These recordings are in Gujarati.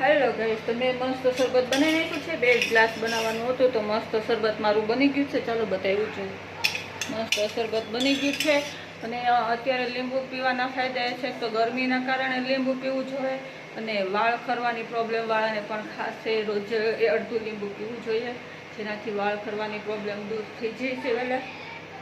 હેલો ગાઈસ તો મેં મસ્ત શરબત બનાવી નાખ્યું છે. બે ગ્લાસ બનાવવાનું હતું તો મસ્ત શરબત મારું બની ગયું છે. ચાલો બતાવ્યું છું. મસ્ત શરબત બની ગયું છે. અને અત્યારે લીંબુ પીવાના ફાયદા એ છે તો ગરમીના કારણે લીંબુ પીવું જોઈએ અને વાળ ખરવાની પ્રોબ્લેમ વાળાને પણ ખાસ છે રોજ એ અડધું લીંબુ પીવું જોઈએ. જેનાથી વાળ ખરવાની પ્રોબ્લેમ દૂર થઈ જાય છે વહેલા.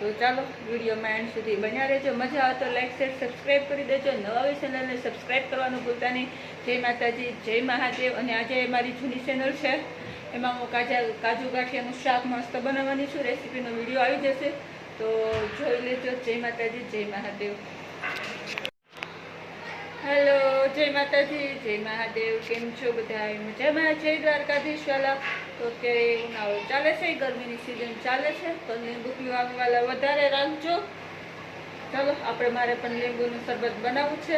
તો ચાલો વિડીયોમાં એન્ડ સુધી બન્યા રહેજો. મજા આવે તો લાઈક શેર સબસ્ક્રાઈબ કરી દેજો. નવા ચેનલને સબસ્ક્રાઈબ કરવાનું ભૂલતા નહીં. જય માતાજી, જય મહાદેવ અને આજે મારી જૂની ચેનલ છે. એમાં હું કાજા કાજુ ગાંઠિયાનું શાક મસ્ત બનાવવાની છું. રેસીપીનો વીડિયો આવી જશે. તો જોઈ લેજો. જય માતાજી, જય મહાદેવ. હેલો, જય માતાજી, જય મહાદેવ, કેમ છો બધા મજામાં જય દ્વારકાધીશ વાલા? તો અત્યારે ઉનાળો ચાલે છે, ગરમીની સિઝન ચાલે છે, તો લીંબુ પીવા વાળા વધારે રાખજો. ચાલો, આપણે મારે પણ લીંબુનું શરબત બનાવવું છે.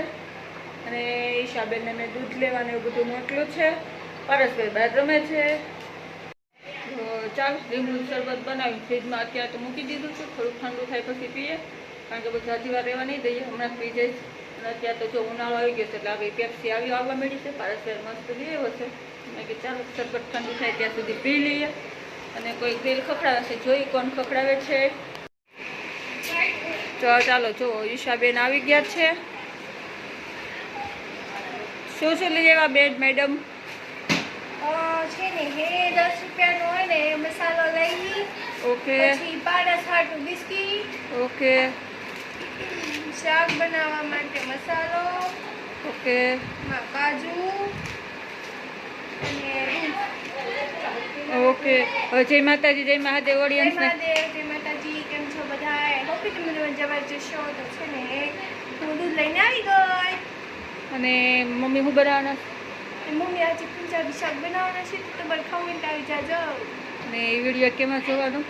અને ઈશાબેનને મેં દૂધ લેવાનું એવું બધું મોકલું છે. પરસભાઈ બહાર રમે છે. તો ચાલો, લીંબુનું શરબત બનાવી ફ્રીજમાં અત્યારે તો મૂકી દીધું છે. થોડુંક ઠંડુ થાય પછી પીએ. કારણ કે પછી હજી વાર રહેવા નહીં દઈએ. હમણાં પી જઈશ અત્યારે તો જો ઉનાળો આવી ગયો છે એટલે આવી પેપ્સી આવી આવવા માંડી છે. પારસભાઈ મસ્ત લઈ આવ્યો છે. મેં કે ચાલો સરબત ઠંડુ થાય ત્યાં સુધી પી લઈએ. અને કોઈ ગ્રીલ ખખડાવે છે જોઈ કોણ ખખડાવે છે. તો ચાલો જો ઈશાબેન આવી ગયા છે. શું શું લઈ આવ્યા બેન મેડમ? છે ને હે દસ રૂપિયાનો હોય ને એ મસાલો લઈ ઓકે. પછી પાડા છાટું બિસ્કીટ. ઓકે. શાક બનાવવા માટે મસાલો ઓકે. કાજુ ઓકે. જય માતાજી જય મહાદેવ જય ઓડિયન્સને. મહાદેવ જય માતાજી કેમ છો બધા હોપી તમે જવા જશો તો છે ને હું દૂધ લઈને આવી ગઈ. અને મમ્મી હું બનાવવાના? મમ્મી આજે પંજાબી શાક બનાવવાના છે તો તમારે ખાવું તો આવી જાજો. અને એ વીડિયો કેમાં જોવાનું?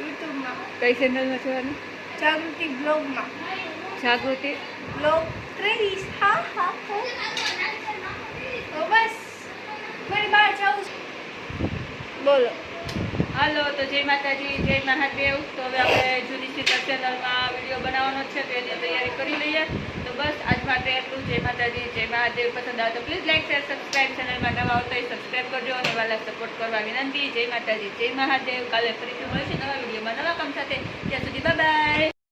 યુટ્યુબમાં. કઈ ચેનલમાં જોવાનું? જાગૃતિ બ્લોગમાં. જાગૃતિ? બ્લોગ ત્રેવીસ. હા હા તો બસ મારે બહાર જાઉં બોલો. હાલો તો જય માતાજી જય મહાદેવ. તો હવે આપણે જુદી સીતા ચેનલમાં વીડિયો બનાવવાનો છે તો એની તૈયારી કરી લઈએ. તો બસ આજ માટે એટલું જય માતાજી જય મહાદેવ. પસંદ આવે તો પ્લીઝ લાઈક શેર સબસ્ક્રાઈબ ચેનલમાં નવા આવતા હોય સબસ્ક્રાઈબ કરજો અને વાલા સપોર્ટ કરવા વિનંતી. જય માતાજી જય મહાદેવ. કાલે ફરીથી મળશે નવા વિડીયોમાં નવા કામ સાથે. ત્યાં સુધી બાય